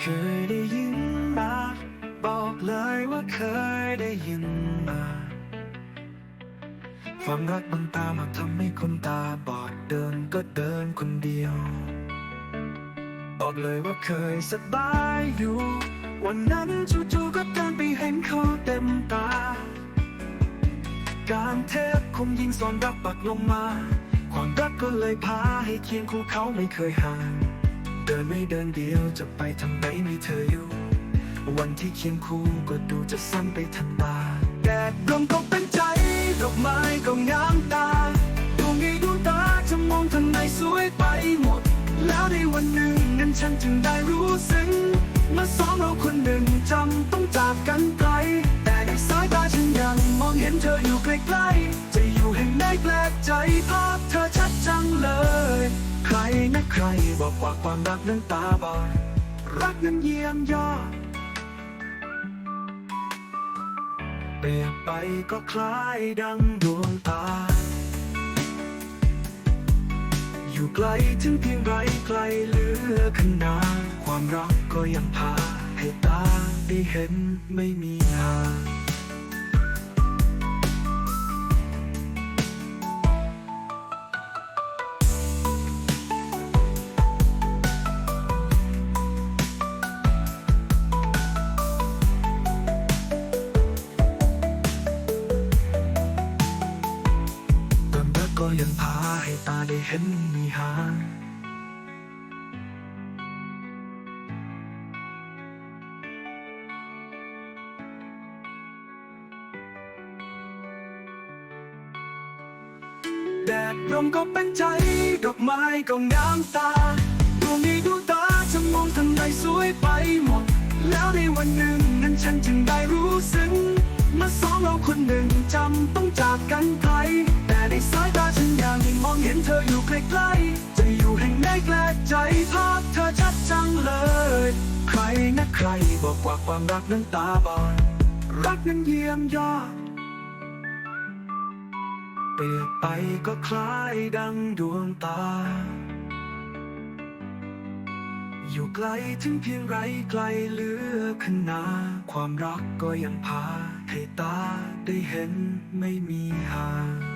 เคยได้ยินมาบอกเลยว่าเคยได้ยินมา ความรักบางตามาทำให้คนตาบอดเดินก็เดินคนเดียว บอกเลยว่าเคยสบายอยู่ วันนั้นจู่ๆก็เดินไปเห็นเขาเต็มตา การเทพคงยิงสอนรักปักลงมา ความรักก็เลยพาให้เคียงคู่เขาไม่เคยห่าง เดินไม่เดินเดียวจะไปทางไหนมีเธออยู่ วันที่เคียงคู่ก็ดูจะสั้นไปทันตาแดดลมก็เป็นใจดอกไม้ก็งามตาดวงนี้ดูตาจะมองทางไหนสวยไปหมด แล้วในวันหนึ่งนั้นฉันจึงได้รู้ซึ้งเมื่อสองเราคนหนึ่งจำต้องจากกันไกล แต่ในสายตาฉันยังมองเห็นเธออยู่ใกล้ๆจะอยู่แห่งไหนแปลกใจภาพเธอชัดจังเลย ใครบอกว่าความรักนั้นตาบอดรักนั้นเยี่ยมยอดเปรียบไปก็คล้ายดังดวงตา อยู่ไกลถึงเพียงไรไกลเหลือขนาดความรักก็ยังพาให้ตาได้เห็นไม่มีหา ก็ยังพาให้ตาได้เห็นมีหางแดดลมก็เป็นใจ ดอกไม้ก็งามตาดวงนี้ดูตาจะมองทางไหนสวยไปหมด แล้วในวันหนึ่งนั้นฉันจึงได้รู้ซึ้งเมื่อสองเราคนหนึ่งจำต้องจากกันไกล สายตาฉันยังมองเห็นเธออยู่ใกล้ๆ จะอยู่แห่งไหนแปลใจภาพเธอชัดจังเลย ใครนะใครบอกว่าความรักนั้นตาบอดรักนั้นเยี่ยมยอดเปรียบไปก็คล้ายดังดวงตา อยู่ไกลถึงเพียงไรไกลเหลือขนาความรักก็ยังพาให้ตาได้เห็นไม่มีห่าง